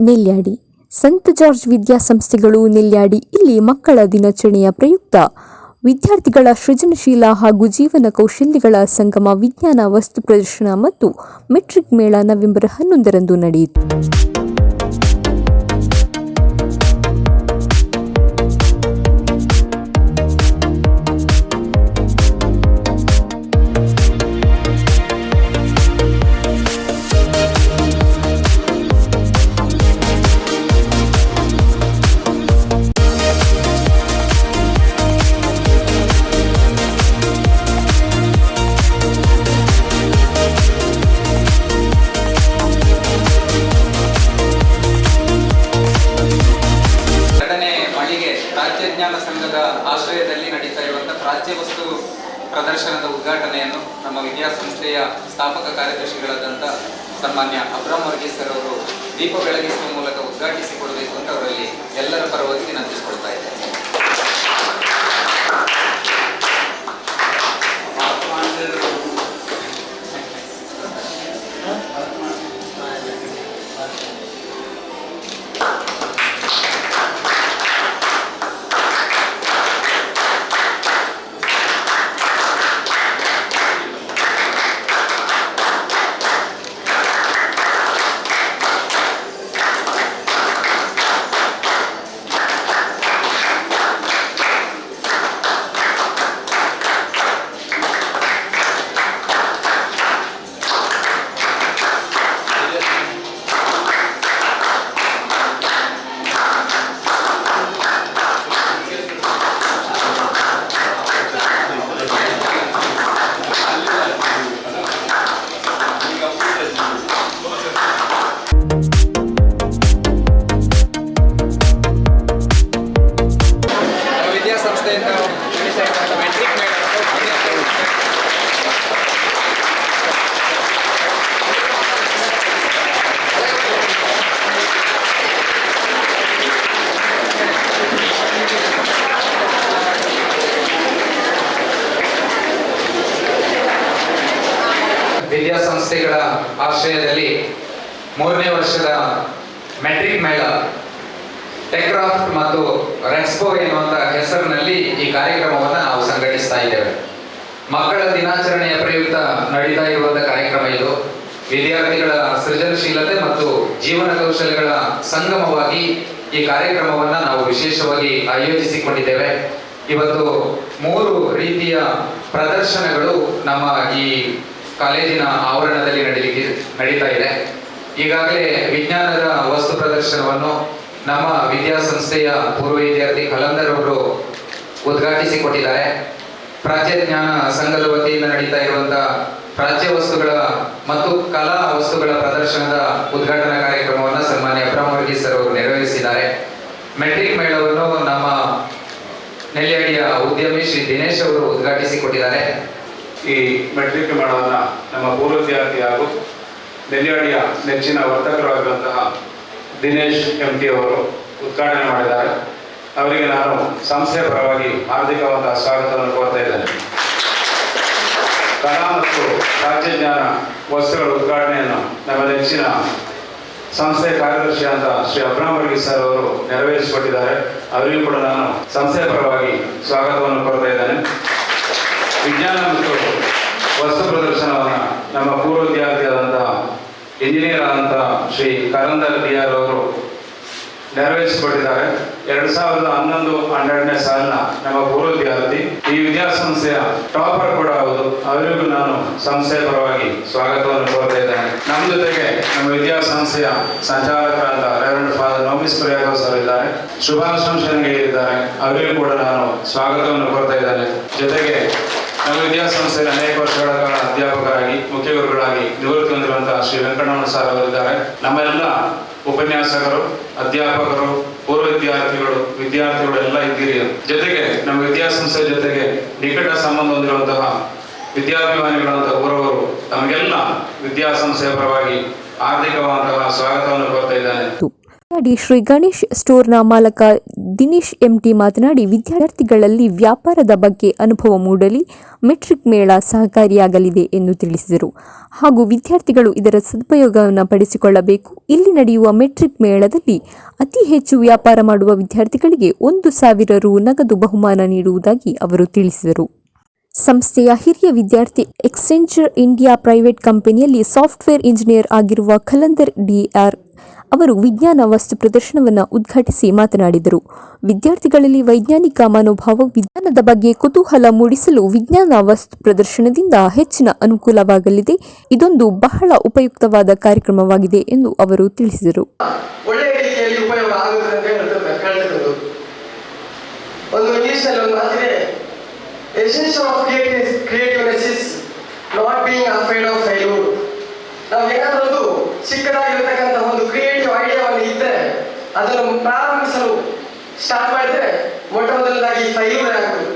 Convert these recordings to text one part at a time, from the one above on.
ನೆಲ್ಯಾಡಿ. ಸಂತ ಜಾರ್ಜ್ ವಿದ್ಯಾಸಂಸ್ಥೆಗಳು ನೆಲ್ಯಾಡಿ. ಇಲ್ಲಿ ಮಕ್ಕಳ ದಿನಾಚರಣೆಯ ಪ್ರಯುಕ್ತ. ವಿದ್ಯಾರ್ಥಿಗಳ ಸೃಜನಶೀಲ ಹಾಗೂ ಜೀವನ ಕೌಶಲ್ಯಗಳ ಸಂಗಮ, ವಿಜ್ಞಾನ, ವಸ್ತು ಪ್ರದರ್ಶನ ಮತ್ತು ಮೆಟ್ರಿಕ್ ಮೇಳ ನವೆಂಬರ್ ಹನ್ನೊಂದರಂದು ನಡೆಯಿತು. ವಸ್ತು ಪ್ರದರ್ಶನದ ಉದ್ಘಾಟನೆಯನ್ನು ನಮ್ಮ ವಿದ್ಯಾಸಂಸ್ಥೆಯ ಸ್ಥಾಪಕ ಕಾರ್ಯದರ್ಶಿಗಳಾದಂಥ ಸನ್ಮಾನ್ಯ ಅಬ್ರಾಮ್ ವರ್ಗೀಸ್ ಸರ್ ಅವರು ದೀಪ ಬೆಳಗಿಸುವ ಮೂಲಕ ಉದ್ಘಾಟಿಸಿಕೊಡಬೇಕು ಅಂತ ಅವರಲ್ಲಿ ಎಲ್ಲರ ಪರವಾಗಿ ವಿನಂತಿಸಿಕೊಳ್ತಾ ಇದ್ದೇನೆ. ವಿದ್ಯಾಸಂಸ್ಥೆಗಳ ಆಶ್ರಯದಲ್ಲಿ ಮೂರನೇ ವರ್ಷದ ಮೆಟ್ರಿಕ್ ಮೇಳ ಟೆಕ್ರಾಫ್ಟ್ ಮತ್ತು ರೆಕ್ಸ್ಪೋ ಎನ್ನುವಂಥ ಹೆಸರಿನಲ್ಲಿ ಈ ಕಾರ್ಯಕ್ರಮವನ್ನು ನಾವು ಸಂಘಟಿಸ್ತಾ ಇದ್ದೇವೆ. ಮಕ್ಕಳ ದಿನಾಚರಣೆಯ ಪ್ರಯುಕ್ತ ನಡೀತಾ ಇರುವಂತಹ ಕಾರ್ಯಕ್ರಮ ಇದು. ವಿದ್ಯಾರ್ಥಿಗಳ ಸೃಜನಶೀಲತೆ ಮತ್ತು ಜೀವನ ಕೌಶಲ್ಯಗಳ ಸಂಗಮವಾಗಿ ಈ ಕಾರ್ಯಕ್ರಮವನ್ನು ನಾವು ವಿಶೇಷವಾಗಿ ಆಯೋಜಿಸಿಕೊಂಡಿದ್ದೇವೆ. ಇವತ್ತು ಮೂರು ರೀತಿಯ ಪ್ರದರ್ಶನಗಳು ನಮ್ಮ ಈ ಕಾಲೇಜಿನ ಆವರಣದಲ್ಲಿ ನಡೀಲಿಕ್ಕೆ ನಡೀತಾ ಇದೆ. ಈಗಾಗಲೇ ವಿಜ್ಞಾನದ ವಸ್ತು ಪ್ರದರ್ಶನವನ್ನು ನಮ್ಮ ವಿದ್ಯಾಸಂಸ್ಥೆಯ ಪೂರ್ವ ವಿದ್ಯಾರ್ಥಿ ಕಲಂದರ್ ಅವರು ಉದ್ಘಾಟಿಸಿಕೊಟ್ಟಿದ್ದಾರೆ. ಪ್ರಾಚ್ಯಜ್ಞಾನ ಸಂಘದ ವತಿಯಿಂದ ನಡೀತಾ ಇರುವಂತಹ ಪ್ರಾಚ್ಯ ವಸ್ತುಗಳ ಮತ್ತು ಕಲಾ ವಸ್ತುಗಳ ಪ್ರದರ್ಶನದ ಉದ್ಘಾಟನಾ ಕಾರ್ಯಕ್ರಮವನ್ನು ಸನ್ಮಾನ್ಯ ಅಬ್ರಾಮ್ ಸರ್ ಅವರು ನೆರವೇರಿಸಿದ್ದಾರೆ. ಮೆಟ್ರಿಕ್ ಮೇಳವನ್ನು ನಮ್ಮ ನೆಲ್ಯಾಡಿಯ ಉದ್ಯಮಿ ಶ್ರೀ ದಿನೇಶ್ ಅವರು ಉದ್ಘಾಟಿಸಿಕೊಟ್ಟಿದ್ದಾರೆ. ಈ ಮೆಟ್ರಿಕ್ ಮೇಳವನ್ನು ನಮ್ಮ ಪೂರ್ವ ವಿದ್ಯಾರ್ಥಿ ಹಾಗೂ ನೆಲ್ಯಾಡಿಯ ನೆಚ್ಚಿನ ವರ್ತಕರಾಗಿರುವಂತಹ ದಿನೇಶ್ ಎಂ ಟಿ ಅವರು ಉದ್ಘಾಟನೆ ಮಾಡಿದ್ದಾರೆ. ಅವರಿಗೆ ನಾನು ಸಂಸ್ಥೆಯ ಪರವಾಗಿ ಹಾರ್ದಿಕವಾದ ಸ್ವಾಗತವನ್ನು ಕೋರ್ತಾ ಇದ್ದೇನೆ. ಕಲಾ ಮತ್ತು ರಾಜ್ಯಜ್ಞಾನ ವಸ್ತುಗಳ ಉದ್ಘಾಟನೆಯನ್ನು ನಮ್ಮ ನೆಚ್ಚಿನ ಸಂಸ್ಥೆಯ ಕಾರ್ಯದರ್ಶಿಯಾದ ಶ್ರೀ ಅಬ್ರಾಮ್ ವರ್ಗೀಸ್ ಸರ್ ಅವರು ನೆರವೇರಿಸಿಕೊಟ್ಟಿದ್ದಾರೆ. ಅವರಿಗೂ ಕೂಡ ನಾನು ಸಂಸ್ಥೆಯ ಪರವಾಗಿ ಸ್ವಾಗತವನ್ನು ಕೋರ್ತಾ ಇದ್ದೇನೆ. ವಿಜ್ಞಾನ ಮತ್ತು ವಸ್ತು ಪ್ರದರ್ಶನವನ್ನು ನಮ್ಮ ಪೂರ್ವ ವಿದ್ಯಾರ್ಥಿಯಾದಂತಹ ಇಂಜಿನಿಯರ್ ಆದಂಥ ಶ್ರೀ ಕರಂದರ್ ಬಿ ಆರ್ ಅವರು ನೆರವೇರಿಸಿಕೊಟ್ಟಿದ್ದಾರೆ. ಎರಡ್ ಸಾವಿರದ ಹನ್ನೊಂದು ಹನ್ನೆರಡನೇ ಸಾಲಿನ ನಮ್ಮ ಪೂರ್ವ ವಿದ್ಯಾರ್ಥಿ ಈ ವಿದ್ಯಾಸಂಸ್ಥೆಯ ಟಾಪರ್ ಕೂಡ ಹೌದು. ಅವರಿಗೂ ನಾನು ಸಂಸ್ಥೆಯ ಪರವಾಗಿ ಸ್ವಾಗತವನ್ನು ಕೋರ್ತಾ ಇದ್ದೇನೆ. ನಮ್ಮ ಜೊತೆಗೆ ನಮ್ಮ ವಿದ್ಯಾಸಂಸ್ಥೆಯ ಸಂಚಾಲಕರಾದ reverend father Nomis Priago sir ಇದ್ದಾರೆ. ಶುಭಾಶಂಸನೆಗೆ ಇದ್ದಾರೆ ಅವರಿಗೂ ಕೂಡ ನಾನು ಸ್ವಾಗತವನ್ನು ಕೋರ್ತಾ ಇದ್ದೇನೆ. ಜೊತೆಗೆ ನಮ್ಮ ವಿದ್ಯಾಸಂಸ್ಥೆಯ ಅನೇಕ ವರ್ಷಗಳ ಕಾಲ ಅಧ್ಯಾಪಕರಾಗಿ, ಮುಖ್ಯ ಗುರುಗಳಾಗಿ ನಿವೃತ್ತಿ ಹೊಂದಿರುವಂತಹ ಶ್ರೀ ವೆಂಕಟರಮಣ ಸರ್ ಅವರಿದ್ದಾರೆ. ನಮ್ಮೆಲ್ಲ ಉಪನ್ಯಾಸಕರು, ಅಧ್ಯಾಪಕರು, ಪೂರ್ವ ವಿದ್ಯಾರ್ಥಿಗಳು ವಿದ್ಯಾರ್ಥಿಗಳು ಎಲ್ಲ ಇದ್ದೀರಿ. ಜೊತೆಗೆ ನಮ್ಮ ವಿದ್ಯಾಸಂಸ್ಥೆ ಜೊತೆಗೆ ನಿಕಟ ಸಂಬಂಧ ಹೊಂದಿರುವಂತಹ ವಿದ್ಯಾಭಿಮಾನಿಗಳಂತಹ ಊರವರು ತಮಗೆಲ್ಲ ವಿದ್ಯಾಸಂಸ್ಥೆಯ ಪರವಾಗಿ ಆರ್ಥಿಕವಾದಂತಹ ಸ್ವಾಗತವನ್ನು ಕೊಡ್ತಾ ಇದ್ದೇನೆ. ಡಿ ಶ್ರೀ ಗಣೇಶ್ ಸ್ಟೋರ್ನ ಮಾಲಕ ದಿನೇಶ್ ಎಂಟಿ ಮಾತನಾಡಿ, ವಿದ್ಯಾರ್ಥಿಗಳಲ್ಲಿ ವ್ಯಾಪಾರದ ಬಗ್ಗೆ ಅನುಭವ ಮೂಡಲಿ, ಮೆಟ್ರಿಕ್ ಮೇಳ ಸಹಕಾರಿಯಾಗಲಿದೆ ಎಂದು ತಿಳಿಸಿದರು. ಹಾಗೂ ವಿದ್ಯಾರ್ಥಿಗಳು ಇದರ ಸದುಪಯೋಗವನ್ನು ಪಡಿಸಿಕೊಳ್ಳಬೇಕು. ಇಲ್ಲಿ ನಡೆಯುವ ಮೆಟ್ರಿಕ್ ಮೇಳದಲ್ಲಿ ಅತಿ ಹೆಚ್ಚು ವ್ಯಾಪಾರ ಮಾಡುವ ವಿದ್ಯಾರ್ಥಿಗಳಿಗೆ ಒಂದು ಸಾವಿರ ರು ನಗದು ಬಹುಮಾನ ನೀಡುವುದಾಗಿ ಅವರು ತಿಳಿಸಿದರು. ಸಂಸ್ಥೆಯ ಹಿರಿಯ ವಿದ್ಯಾರ್ಥಿ ಎಕ್ಸೆಂಚರ್ ಇಂಡಿಯಾ ಪ್ರೈವೇಟ್ ಕಂಪನಿಯಲ್ಲಿ ಸಾಫ್ಟ್ವೇರ್ ಇಂಜಿನಿಯರ್ ಆಗಿರುವ ಖಲಂದರ್ ಡಿಆರ್ ಅವರು ವಿಜ್ಞಾನ ವಸ್ತು ಪ್ರದರ್ಶನವನ್ನು ಉದ್ಘಾಟಿಸಿ ಮಾತನಾಡಿದರು. ವಿದ್ಯಾರ್ಥಿಗಳಲ್ಲಿ ವೈಜ್ಞಾನಿಕ ಮನೋಭಾವ ವಿಜ್ಞಾನದ ಬಗ್ಗೆ ಕುತೂಹಲ ಮೂಡಿಸಲು ವಿಜ್ಞಾನ ವಸ್ತು ಪ್ರದರ್ಶನದಿಂದ ಹೆಚ್ಚಿನ ಅನುಕೂಲವಾಗಲಿದೆ. ಇದೊಂದು ಬಹಳ ಉಪಯುಕ್ತವಾದ ಕಾರ್ಯಕ್ರಮವಾಗಿದೆ ಎಂದು ಅವರು ತಿಳಿಸಿದರು. ನಾವು ಒಂದು ಕ್ರಿಯೇಟಿವ್ ಅದನ್ನು ಪ್ರಾರಂಭಿಸಲು ಸ್ಟಾರ್ಟ್ ಮಾಡಿದ್ರೆ ಮೊಟ್ಟ ಮೊದಲದಾಗಿ ಫೈಲ್ಯೂರ್ ಆಗೋದು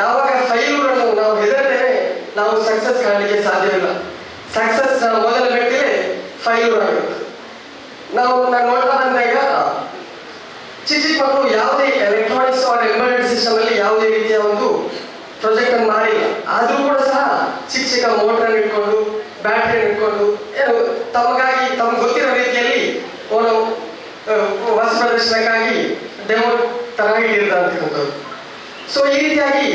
ಯಾವಾಗ ಫೈಲ್ಯೂರ್ ಅನ್ನು ನಾವು ಹೆದರ್ತೇವೆ ನಾವು ಸಕ್ಸಸ್ ಕಾಣಲಿಕ್ಕೆ ಸಾಧ್ಯವಿಲ್ಲ. ಸಕ್ಸಸ್ ಮೊದಲ ಮೆಟ್ಟಿಲೆ ಫೈಲ್ಯೂರ್ ಆಗುತ್ತೆ ನಾವು ನಾನು ನೋಡ್ತಾ ಬಂದಾಗ ಚಿಕ್ಕ ಚಿಕ್ಕ ಮಕ್ಕಳು ಯಾವುದೇ ಎಲೆಕ್ಟ್ರಾನಿಕ್ಸ್ ಆರ್ ಎಂಬೆಡೆಡ್ ಸಿಸ್ಟಮ್ ಅಲ್ಲಿ ಯಾವುದೇ ರೀತಿಯ ಒಂದು ಪ್ರಾಜೆಕ್ಟ್ ಅನ್ನು ಮಾಡಿಲ್ಲ. ಆದರೂ ಕೂಡ ಸಹ ಚಿಕ್ಕ ಚಿಕ್ಕ ಮೋಟರ್ ಇಟ್ಕೊಂಡು ಬ್ಯಾಟ್ರಿ ಇಟ್ಕೊಂಡು, ಏನು ತಮಗಾಗಿ, ತಮ್ಗೆ ಗೊತ್ತಿರೋ ರೀತಿಯಲ್ಲಿ ವಸ್ತು ಪ್ರದರ್ಶನಕ್ಕಾಗಿ ಡೆಮೋ ತರ ಇಟ್ಟಿರ್ತಕ್ಕಂಥದ್ದು ಸೊ ಈ ರೀತಿಯಾಗಿ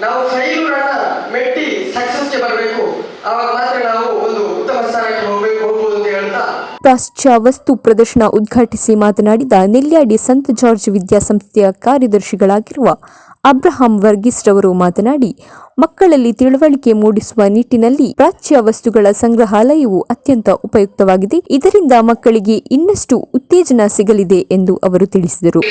ನಾವು ಫೈಲುಗಳನ್ನ ಮೆಟ್ಟಿ ಸಕ್ಸಸ್ಗೆ ಬರಬೇಕು. ಆವಾಗ ಮಾತ್ರ ನಾವು ಒಂದು ಉತ್ತಮ ಸ್ಥಾನಕ್ಕೆ ಹೋಗಬೇಕು, ಹೋಗ್ಬೋದು ಅಂತ ಹೇಳ್ತಾ. ಪಾಶ್ಚಾತ್ಯ ವಸ್ತು ಪ್ರದರ್ಶನ ಉದ್ಘಾಟಿಸಿ ಮಾತನಾಡಿದ ನೆಲ್ಯಾಡಿ ಸಂತ ಜಾರ್ಜ್ ವಿದ್ಯಾಸಂಸ್ಥೆಯ ಕಾರ್ಯದರ್ಶಿಗಳಾಗಿರುವ ಅಬ್ರಹಾಂ ವರ್ಗೀಸ್ ರವರು ಮಾತನಾಡಿ, ಮಕ್ಕಳಲ್ಲಿ ತಿಳುವಳಿಕೆ ಮೂಡಿಸುವ ನಿಟ್ಟಿನಲ್ಲಿ ಪ್ರಾಚ್ಯ ವಸ್ತುಗಳ ಸಂಗ್ರಹಾಲಯವು ಅತ್ಯಂತ ಉಪಯುಕ್ತವಾಗಿದೆ. ಇದರಿಂದ ಮಕ್ಕಳಿಗೆ ಇನ್ನಷ್ಟು ಉತ್ತೇಜನ ಸಿಗಲಿದೆ ಎಂದು ಅವರು ತಿಳಿಸಿದರು.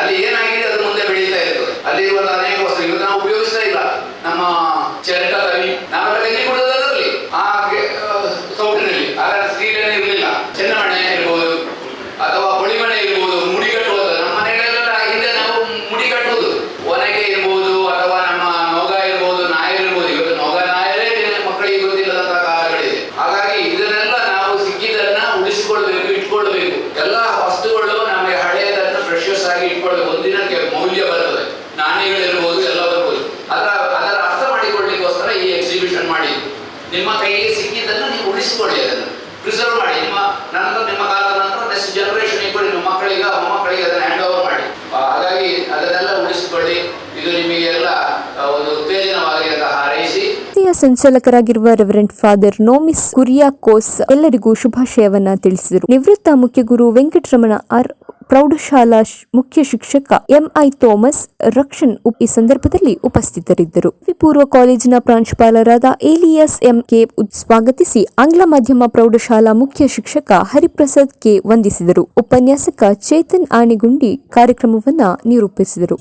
ಅಲ್ಲಿ ಏನಾಗಿದೆ ಮುಂದೆ ಬೆಳೀತಾ ಇರ್ತದೆ. ಅಲ್ಲಿ ಸಂಚಾಲಕರಾಗಿರುವ ರೆವರೆಂಟ್ ಫಾದರ್ ನೋಮಿಸ್ ಕುರಿಯಾಕೋಸ್ ಎಲ್ಲರಿಗೂ ಶುಭಾಶಯವನ್ನ ತಿಳಿಸಿದರು. ನಿವೃತ್ತ ಮುಖ್ಯ ಗುರು ವೆಂಕಟರಮಣ ಆರ್ ಪ್ರೌಢಶಾಲಾ ಮುಖ್ಯ ಶಿಕ್ಷಕ ಎಂಐ ಥೋಮಸ್ ರಕ್ಷನ್ ಈ ಸಂದರ್ಭದಲ್ಲಿ ಉಪಸ್ಥಿತರಿದ್ದರು. ಪೂರ್ವ ಕಾಲೇಜಿನ ಪ್ರಾಂಶುಪಾಲರಾದ ಏಲಿಯಸ್ ಎಂ ಕೆ ಸ್ವಾಗತಿಸಿ ಆಂಗ್ಲ ಮಾಧ್ಯಮ ಪ್ರೌಢಶಾಲಾ ಮುಖ್ಯ ಶಿಕ್ಷಕ ಹರಿಪ್ರಸಾದ್ ಕೆ ವಂದಿಸಿದರು. ಉಪನ್ಯಾಸಕ ಚೇತನ್ ಆನೆಗುಂಡಿ ಕಾರ್ಯಕ್ರಮವನ್ನು ನಿರೂಪಿಸಿದರು.